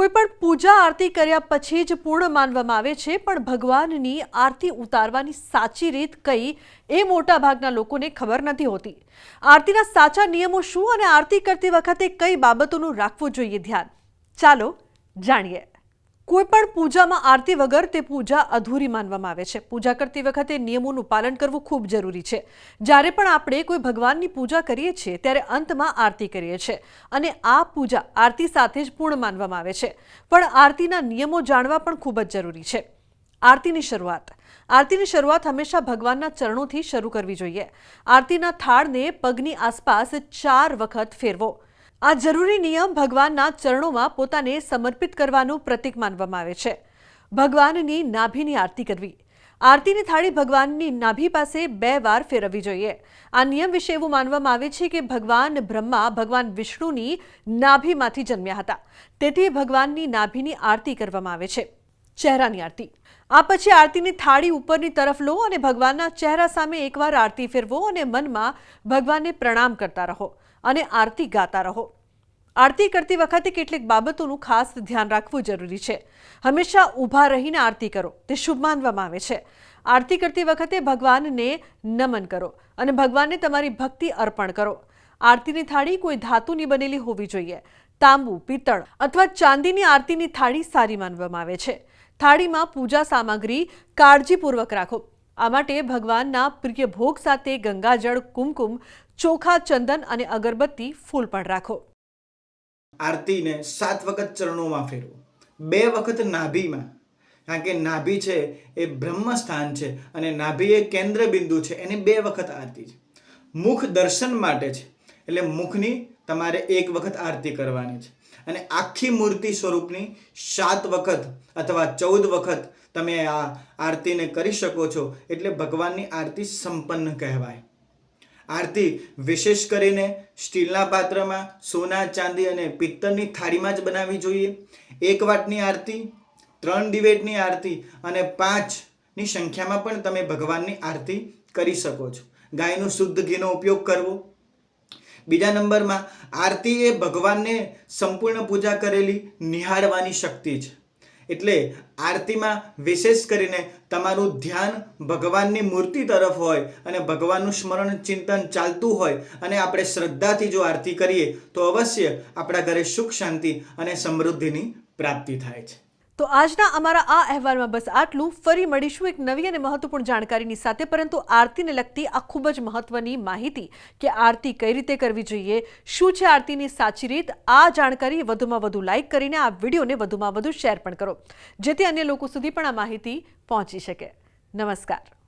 કોઈ પણ પૂજા આરતી કર્યા પછી જ પૂર્ણ માનવામાં આવે છે, પણ ભગવાનની આરતી ઉતારવાની સાચી રીત કઈ એ મોટા ભાગના લોકોને ખબર નથી હોતી. આરતીના સાચા નિયમો શું અને આરતી કરતી વખતે કઈ બાબતોનું રાખવું જોઈએ ધ્યાન? ચાલો જાણીએ. કોઈ પણ પૂજામાં આરતી વગર તે પૂજા અધૂરી માનવામાં આવે છે. પૂજા કરતી વખતે નિયમોનું પાલન કરવું ખૂબ જરૂરી છે. જ્યારે પણ આપણે કોઈ ભગવાનની પૂજા કરીએ છીએ, ત્યારે અંતમાં આરતી કરીએ છીએ અને આ પૂજા આરતી સાથે જ પૂર્ણ માનવામાં આવે છે. પણ આરતીના નિયમો જાણવા પણ ખૂબ જ જરૂરી છે. આરતીની શરૂઆત. આરતીની શરૂઆત હંમેશા ભગવાનના ચરણોથી શરૂ કરવી જોઈએ. આરતીના થાળને પગની આસપાસ ચાર વખત ફેરવો. આ જરૂરી નિયમ ભગવાનના ચરણોમાં પોતાને સમર્પિત કરવાનું પ્રતીક માનવામાં આવે છે. ભગવાનની નાભીની આરતી કરવી. આરતીની થાળી ભગવાનની નાભી પાસે બે વાર ફેરવવી જોઈએ. આ નિયમ વિશે એવું માનવામાં આવે છે કે ભગવાન બ્રહ્મા ભગવાન વિષ્ણુની નાભીમાંથી જન્મ્યા હતા. તેથી ભગવાનની નાભીની આરતી કરવામાં આવે છે. ચહેરાની આરતી. આ પછી આરતીની થાળી ઉપરની તરફ લો અને ભગવાનના ચહેરા સામે એકવાર આરતી ફેરવો અને મનમાં ભગવાનને પ્રણામ કરતા રહો. અને આરતી ગાતા રહો. આરતી કરતી વખતે કેટલીક બાબતોનું ખાસ ધ્યાન રાખવું જરૂરી છે. હંમેશા ઊભા રહીને આરતી કરો. તે શુભ માનવામાં આવે છે. આરતી કરતી વખતે ભગવાનને નમન કરો અને ભગવાનને તમારી ભક્તિ અર્પણ કરો. આરતીની થાળી કોઈ ધાતુની બનેલી હોવી જોઈએ. તાંબુ, પિત્તળ અથવા ચાંદીની આરતીની થાળી સારી માનવામાં આવે છે. થાળીમાં પૂજા સામગ્રી કાળજીપૂર્વક રાખો. આ માટે ભગવાનના પ્રિય ભોગ સાથે ગંગાજળ, કુમકુમ, ચોખા, ચંદન અને અગરબત્તી ફૂલ પણ રાખો. આરતીને સાત વખત ચરણોમાં ફેરવો. બે વખત નાભીમાં. કારણ કે નાભી છે એ બ્રહ્મ સ્થાન છે અને નાભી એ કેન્દ્ર બિંદુ છે. એની બે વખત આરતી છે. મુખ દર્શન માટે છે. એટલે મુખની તમારે એક વખત આરતી કરવાની છે. અને આખી મૂર્તિ સ્વરૂપની સાત વખત અથવા ચૌદ વખત તમે આ આરતીને કરી શકો છો એટલે ભગવાનની આરતી સંપન્ન કહેવાય. આરતી વિશેષ કરીને સ્ટીલના પાત્રમાં, સોના, ચાંદી અને પિત્તળની થાળીમાં જ બનાવવી જોઈએ. એક વાટની આરતી, ત્રણ દિવેટની આરતી અને પાંચની સંખ્યામાં પણ તમે ભગવાનની આરતી કરી શકો છો. ગાયનું શુદ્ધ ઘીનો ઉપયોગ કરવો બીજા નંબરમાં આરતી એ ભગવાનને સંપૂર્ણ પૂજા કરેલી નિહાળવાની શક્તિ છે. એટલે આરતીમાં વિશેષ કરીને તમારું ધ્યાન ભગવાનની મૂર્તિ તરફ હોય અને ભગવાનનું સ્મરણ ચિંતન ચાલતું હોય અને આપણે શ્રદ્ધાથી જો આરતી કરીએ તો અવશ્ય આપણા ઘરે સુખ શાંતિ અને સમૃદ્ધિની પ્રાપ્તિ થાય છે. તો આજના અમારા આ અહેવાલમાં બસ આટલું. ફરી મળીશું એક નવી અને મહત્વપૂર્ણ જાણકારીની સાથે, પરંતુ આરતીને લગતી આ ખૂબ જ મહત્વની માહિતી કે આરતી કઈ રીતે કરવી જોઈએ, શું છે આરતીની સાચી રીત, આ જાણકારી વધુમાં વધુ લાઇક કરીને આ વિડીયોને વધુમાં વધુ શેર પણ કરો, જેથી અન્ય લોકો સુધી પણ આ માહિતી પહોંચી શકે. નમસ્કાર.